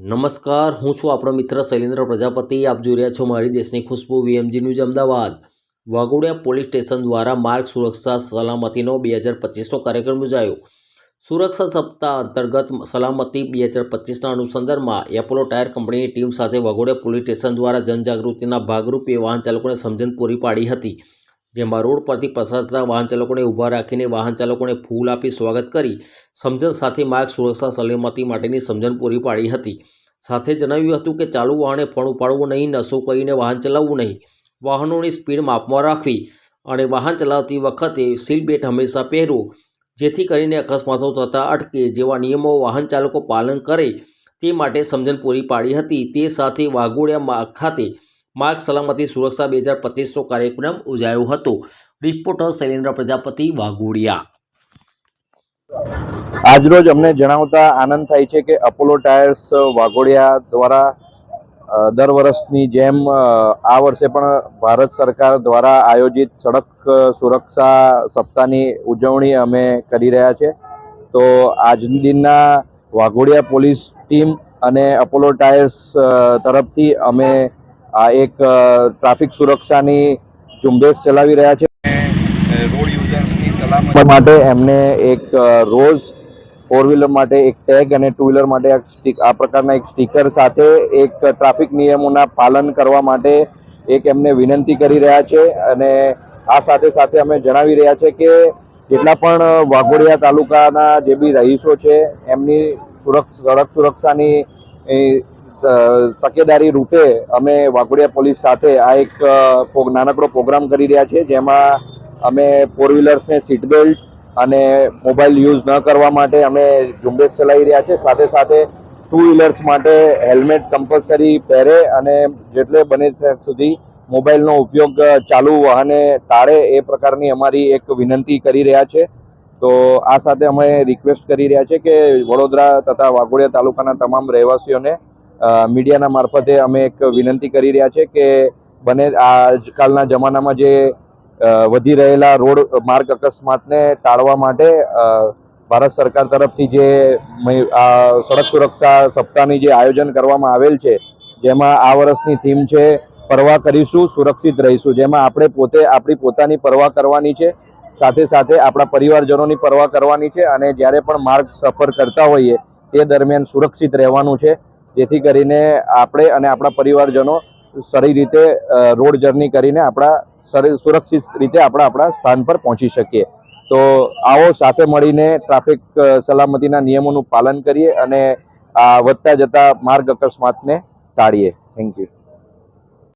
નમસ્કાર, હું છું આપણો મિત્ર શૈલેન્દ્ર પ્રજાપતિ. આપ જોઈ રહ્યા છો મારી દેશની ખુશ્બુ VMG news Ahmedabad. Waghodia police station દ્વારા માર્ગ સુરક્ષા સલામતીનો બે હજાર પચીસનો કાર્યક્રમ યોજાયો. સુરક્ષા સપ્તાહ અંતર્ગત સલામતી બે હજાર પચીસના અનુસંધાનમાં એપોલો ટાયર કંપનીની ટીમ સાથે વાઘોડિયા પોલીસ સ્ટેશન દ્વારા જનજાગૃતિના ભાગરૂપે વાહન ચાલકોને સમજણ પૂરી પાડી હતી. જેમાં રોડ પરથી પસાર થતા વાહન ચાલકોને ઊભા રાખીને વાહન ચાલકોને ફૂલ આપી સ્વાગત કરી સમજણ સાથે માર્ગ સુરક્ષા સલામતી માટેની સમજણ પૂરી પાડી હતી. સાથે જણાવ્યું હતું કે ચાલુ વાહને ફોન ઉપાડવું નહીં નશો કરીને વાહન ચલાવવું નહીં. વાહનોની સ્પીડ માપમાં રાખવી અને વાહન ચલાવતી વખતે સીટ બેલ્ટ હંમેશા પહેરવું, જેથી કરીને અકસ્માતો થતાં અટકે જેવા નિયમો વાહન ચાલકો પાલન કરે તે માટે સમજણ પૂરી પાડી હતી. તે સાથે વાઘોડિયા ખાતે માર્ગ સલામતી સુરક્ષા બે હજાર પચીસનો કાર્યક્રમ યોજાયો હતો. રિપોર્ટર શૈલેન્દ્ર પ્રજાપતિ વાઘોડિયા. આજરોજ અમને જણાવતા આનંદ થાય છે કે અપોલો ટાયર્સ વાઘોડિયા દ્વારા દર વર્ષની જેમ આ વર્ષે પણ ભારત સરકાર દ્વારા આયોજિત સડક સુરક્ષા સપ્તાહની ઉજવણી અમે કરી રહ્યા છે. તો આજ દિનના વાઘોડિયા પોલીસ ટીમ અને અપોલો ટાયર્સ તરફથી અમે આ એક ટ્રાફિક સુરક્ષાની ઝુંબેશ ચલાવી રહ્યા છે. રોડ યુઝર્સની સલામતી માટે એમને એક રોજ રોઝ ફોર વ્હીલર માટે એક ટેગ અને ટુ વ્હીલર માટે એક આ પ્રકારના એક સ્ટીકર સાથે એક ટ્રાફિક નિયમોના પાલન કરવા માટે એક એમને વિનંતી કરી રહ્યા છે. અને આ સાથે સાથે અમે જણાવી રહ્યા છે કે જેટલા પણ વાઘોડિયા તાલુકાના જે બી રહીશો છે એમની સુરક્ષ સડક સુરક્ષાની તકેદારી રૂપે અમે વાઘોડિયા પોલીસ સાથે આ એક નાનકડો પ્રોગ્રામ કરી રહ્યા છીએ, જેમાં અમે ફોર વ્હીલર્સને સીટ બેલ્ટ અને મોબાઈલ યુઝ ન કરવા માટે અમે ઝુંબેશ ચલાવી રહ્યા છે સાથે સાથે ટુ વ્હીલર્સ માટે હેલ્મેટ કમ્પલસરી પહેરે અને જેટલે બને ત્યાં સુધી મોબાઈલનો ઉપયોગ ચાલુ વાહને ટાળે એ પ્રકારની અમારી એક વિનંતી કરી રહ્યા છે. તો આ સાથે અમે રિક્વેસ્ટ કરી રહ્યા છે કે વડોદરા તથા વાઘોડિયા તાલુકાના તમામ રહેવાસીઓને મીડિયાના મારફતે અમે એક વિનંતી કરી રહ્યા છે કે બને આજકાલના જમાનામાં જે વધી રહેલા રોડ માર્ગ અકસ્માતને ટાળવા માટે ભારત સરકાર તરફથી જે સડક સુરક્ષા સપ્તાહની જે આયોજન કરવામાં આવેલ છે, જેમાં આ વર્ષની થીમ છે, પરવા કરીશું, સુરક્ષિત રહીશું. જેમાં આપણે પોતે, આપણી પોતાની પરવા કરવાની છે, સાથે સાથે આપણા પરિવારજનોની પરવા કરવાની છે, અને જ્યારે પણ માર્ગ સફર કરતા હોઈએ, તે દરમિયાન સુરક્ષિત રહેવાનું છે. જેથી કરીને આપણે અને આપણા પરિવારજનો સારી રીતે રોડ જર્ની કરીને આપણા સર- સુરક્ષિત રીતે આપણા આપણા સ્થાન પર પહોંચી શકીએ. તો આવો સાથે મળીને ટ્રાફિક સલામતીના નિયમોનું પાલન કરીએ અને આ વધતા જતા માર્ગ અકસ્માતને ટાળીએ. Thank you.